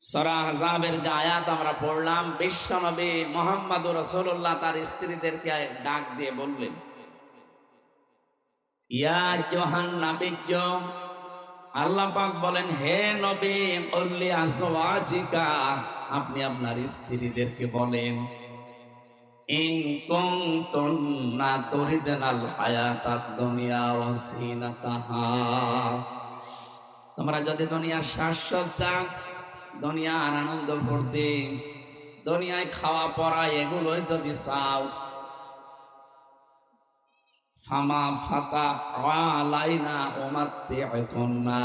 সরা যে আয়াত আমরা পড়লাম, বিশ্বনবী মোহাম্মদ রসুল্লাহ তার স্ত্রীদেরকে ডাক দিয়ে বললেন, ইয়া জোহান নাবিজ্য আল্লাহ বলেন, হে নবী বললি আসওয়াজিকা আপনি আপনার স্ত্রীদেরকে বলেন, ইন কুনতুন্না তুরিদনাল তোমরা যদি দুনিয়ার শাশ্বত চাও দুনিয়ার আনন্দ ফুর্তি দুনিয়ায় খাওয়া পড়া এগুলোই যদি চাও। ফামা ফাতা আলাইনা না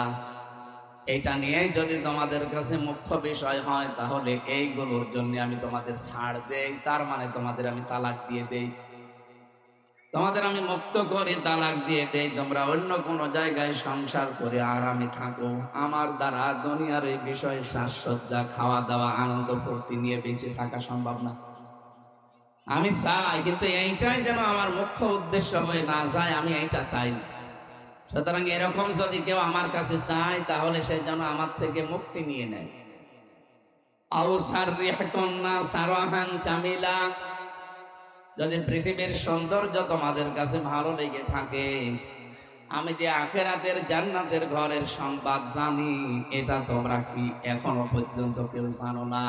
এটা নিয়েই যদি তোমাদের কাছে মুখ্য বিষয় হয়, তাহলে এইগুলোর জন্য আমি তোমাদের ছাড় দেই। তার মানে তোমাদের আমি তালাক দিয়ে দেই। তোমাদের আমি মুক্ত করে তালাক দিয়ে দেই, তোমরা অন্য কোন জায়গায় সংসার করে আরামে থাকো। আমার দ্বারা দুনিয়ার এই বিষয়ে সাজসজ্জা খাওয়া দাওয়া আনন্দ, ফুর্তি নিয়ে বেঁচে থাকা সম্ভব না। আমি চাই, কিন্তু এইটাই যেন আমার মুখ্য উদ্দেশ্য হয়ে না যায়, আমি এইটা চাই না। সুতরাং এরকম যদি কেউ আমার কাছে চায়, তাহলে সে যেন আমার থেকে মুক্তি নিয়ে নেয়। আউসার রিহকন্না সারাহান চামিলা। যদি পৃথিবীর সৌন্দর্য তোমাদের কাছে ভালো লেগে থাকে, আমি যে আখেরাতের জান্নাতের ঘরের সংবাদ জানি, এটা তোমরা কি এখনও পর্যন্ত কেউ জানো না?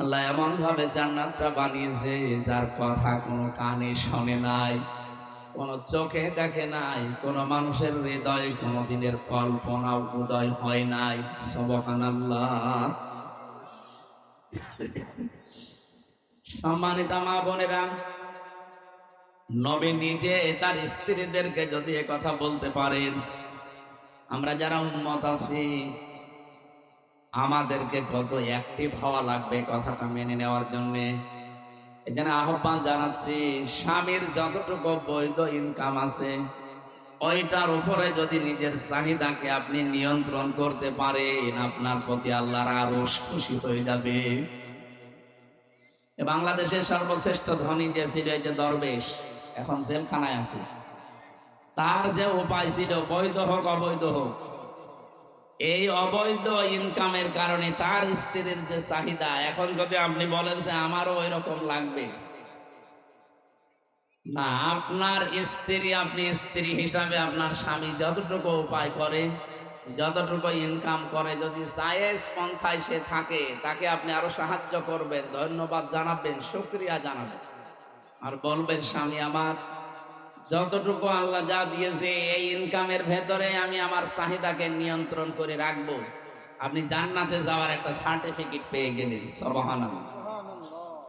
আল্লাহ এমন ভাবে জান্নাতটা বানিয়েছে, যার কথা কোনো কানে শোনে নাই, কোন চোখে দেখে নাই, কোন মানুষের হৃদয়ে কোনো দিনের কল্পনা উদয় হয় নাই। সবহান সম্মানিত মা বোনেরা, নবী নিজে তার স্ত্রীদেরকে যদি কথা বলতে পারেন, আমরা যারা উন্মত আছি, আমাদেরকে কত অ্যাক্টিভ হওয়া লাগবে কথাটা মেনে নেওয়ার জন্যে। এখানে আহ্বান জানাচ্ছি, স্বামীর যতটুকু বৈধ ইনকাম আছে, ওইটার উপরে যদি নিজের চাহিদাকে আপনি নিয়ন্ত্রণ করতে পারেন, আপনার প্রতি আল্লাহর আরও খুশি হয়ে যাবে। বাংলাদেশের সর্বশ্রেষ্ঠ ধনী যে ছিল যে দরবেশ, এখন জেলখানায় আছে। তার যে উপায় ছিল, বৈধ হোক, অবৈধ হোক, এই অবৈধ ইনকামের কারণে তার স্ত্রীর যে চাহিদা, এখন যদি আপনি বলেন যে আমারও ওই রকম লাগবে। না, আপনার স্ত্রী আপনি স্ত্রী হিসাবে আপনার স্বামী যতটুকু উপায় করে যতটুকু ইনকাম করে, যদি জায়েজ পন্থায় সে থাকে, তাকে আপনি আরও সাহায্য করবেন, ধন্যবাদ জানাবেন, শুক্রিয়া জানাবেন। আর বলবেন, স্বামী আমার, যতটুকু আল্লাহ যা দিয়েছে, এই ইনকামের ভেতরে আমি আমার চাহিদাকে নিয়ন্ত্রণ করে রাখব। আপনি জান্নাতে যাওয়ার একটা সার্টিফিকেট পেয়ে গেলেন সবহান